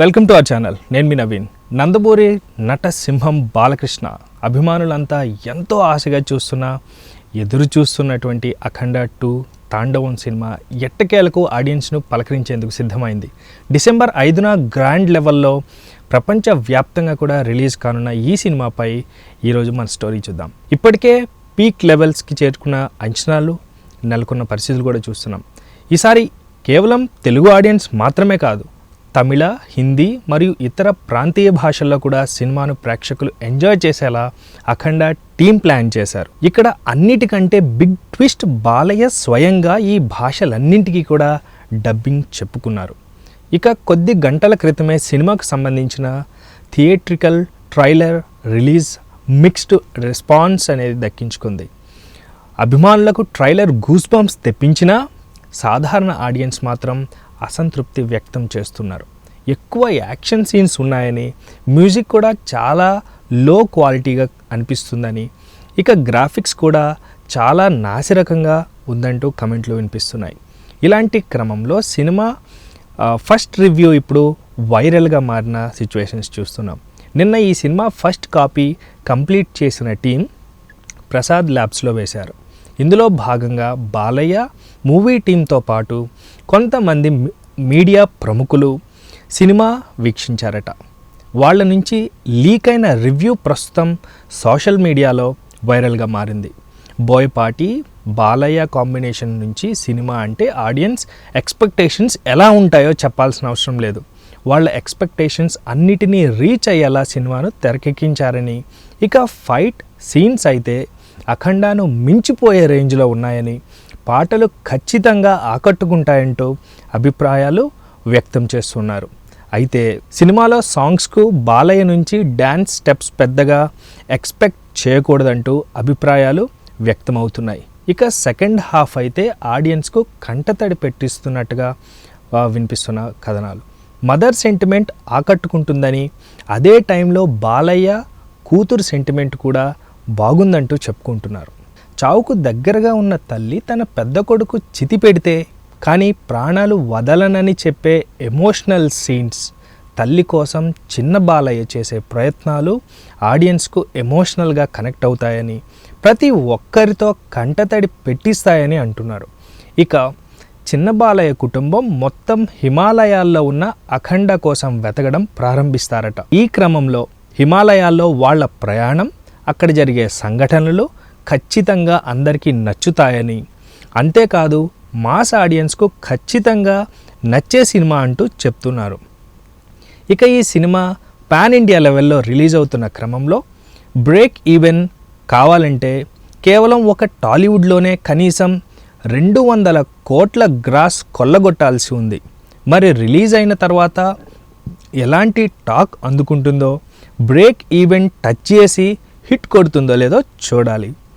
Welcome to our channel. నేను మీ నవీన్. నందమూరి నట సింహం బాలకృష్ణ అభిమానులంతా ఎంతో ఆశగా చూస్తున్న ఎదురు చూస్తున్నటువంటి అఖండ టూ తాండవం సినిమా ఎట్టకేలకు ఆడియన్స్ను పలకరించేందుకు సిద్ధమైంది. డిసెంబర్ ఐదున గ్రాండ్ లెవెల్లో ప్రపంచ వ్యాప్తంగా కూడా రిలీజ్ కానున్న ఈ సినిమాపై ఈరోజు మన స్టోరీ చూద్దాం. ఇప్పటికే పీక్ లెవెల్స్కి చేరుకున్న అంచనాలు నెలకొన్న పరిస్థితులు కూడా చూస్తున్నాం. ఈసారి కేవలం తెలుగు ఆడియన్స్ మాత్రమే కాదు తమిళ హిందీ మరియు ఇతర ప్రాంతీయ భాషల్లో కూడా సినిమాను ప్రేక్షకులు ఎంజాయ్ చేసేలా అఖండ టీం ప్లాన్ చేశారు. ఇక్కడ అన్నిటికంటే బిగ్ ట్విస్ట్ బాలయ్య స్వయంగా ఈ భాషలన్నింటికీ కూడా డబ్బింగ్ చెప్పుకున్నారు. ఇక కొద్ది గంటల క్రితమే సినిమాకు సంబంధించిన theatrical trailer release mixed response అనేది దక్కించుకుంది. అభిమానులకు ట్రైలర్ గూస్ బంప్స్ తెప్పించినా సాధారణ ఆడియన్స్ మాత్రం అసంతృప్తి వ్యక్తం చేస్తున్నారు. ఎక్కువ యాక్షన్ సీన్స్ ఉన్నాయని మ్యూజిక్ కూడా చాలా లో క్వాలిటీగా అనిపిస్తుందని ఇక గ్రాఫిక్స్ కూడా చాలా నాసిరకంగా ఉందంటూ కమెంట్లు వినిపిస్తున్నాయి. ఇలాంటి క్రమంలో సినిమా ఫస్ట్ రివ్యూ ఇప్పుడు వైరల్గా మారిన సిచ్యువేషన్స్ చూస్తున్నాం. నిన్న ఈ సినిమా ఫస్ట్ కాపీ కంప్లీట్ చేసిన టీం ప్రసాద్ ల్యాబ్స్లో వేశారు. ఇందులో భాగంగా బాలయ్య మూవీ టీంతో పాటు కొంతమంది మీడియా ప్రముఖులు సినిమా వీక్షించారట. వాళ్ళ నుంచి లీక్ అయిన రివ్యూ ప్రస్తుతం సోషల్ మీడియాలో వైరల్గా మారింది. బోయపాటి బాలయ్య కాంబినేషన్ నుంచి సినిమా అంటే ఆడియన్స్ ఎక్స్పెక్టేషన్స్ ఎలా ఉంటాయో చెప్పాల్సిన అవసరం లేదు. వాళ్ళ ఎక్స్పెక్టేషన్స్ అన్నిటినీ రీచ్ అయ్యేలా సినిమాను తెరకెక్కించారని ఇక ఫైట్ సీన్స్ అయితే అఖండాను మించిపోయే రేంజ్లో ఉన్నాయని పాటలు ఖచ్చితంగా ఆకట్టుకుంటాయంటూ అభిప్రాయాలు వ్యక్తం చేస్తున్నారు. అయితే సినిమాలో సాంగ్స్కు బాలయ్య నుంచి డ్యాన్స్ స్టెప్స్ పెద్దగా ఎక్స్పెక్ట్ చేయకూడదంటూ అభిప్రాయాలు వ్యక్తమవుతున్నాయి. ఇక సెకండ్ హాఫ్ అయితే ఆడియన్స్కు కంటతడి పెట్టిస్తున్నట్టుగా వినిపిస్తున్న కథనాలు. మదర్ సెంటిమెంట్ ఆకట్టుకుంటుందని అదే టైంలో బాలయ్య కూతురు సెంటిమెంట్ కూడా బాగుందంటూ చెప్పుకుంటున్నారు. చావుకు దగ్గరగా ఉన్న తల్లి తన పెద్ద కొడుకు చితి పెడితే కానీ ప్రాణాలు వదలనని చెప్పే ఎమోషనల్ సీన్స్ తల్లి కోసం చిన్న బాలయ్య చేసే ప్రయత్నాలు ఆడియన్స్కు ఎమోషనల్గా కనెక్ట్ అవుతాయని ప్రతి ఒక్కరితో కంటతడి పెట్టిస్తాయని అంటున్నారు. ఇక చిన్న బాలయ్య కుటుంబం మొత్తం హిమాలయాల్లో ఉన్న అఖండ కోసం వెతకడం ప్రారంభిస్తారట. ఈ క్రమంలో హిమాలయాల్లో వాళ్ళ ప్రయాణం అక్కడ జరిగే సంఘటనలు ఖచ్చితంగా అందరికీ నచ్చుతాయని. అంతేకాదు మాస్ ఆడియన్స్కు ఖచ్చితంగా నచ్చే సినిమా అంటూ చెప్తున్నారు. ఇక ఈ సినిమా పాన్ ఇండియా లెవెల్లో రిలీజ్ అవుతున్న క్రమంలో బ్రేక్ ఈవెన్ కావాలంటే కేవలం ఒక టాలీవుడ్లోనే కనీసం రెండు వందల కోట్ల గ్రాస్ కొల్లగొట్టాల్సి ఉంది. మరి రిలీజ్ అయిన తర్వాత ఎలాంటి టాక్ అందుకుంటుందో బ్రేక్ ఈవెంట్ టచ్ చేసి హిట్ కొడుతుందో లేదో చూడాలి.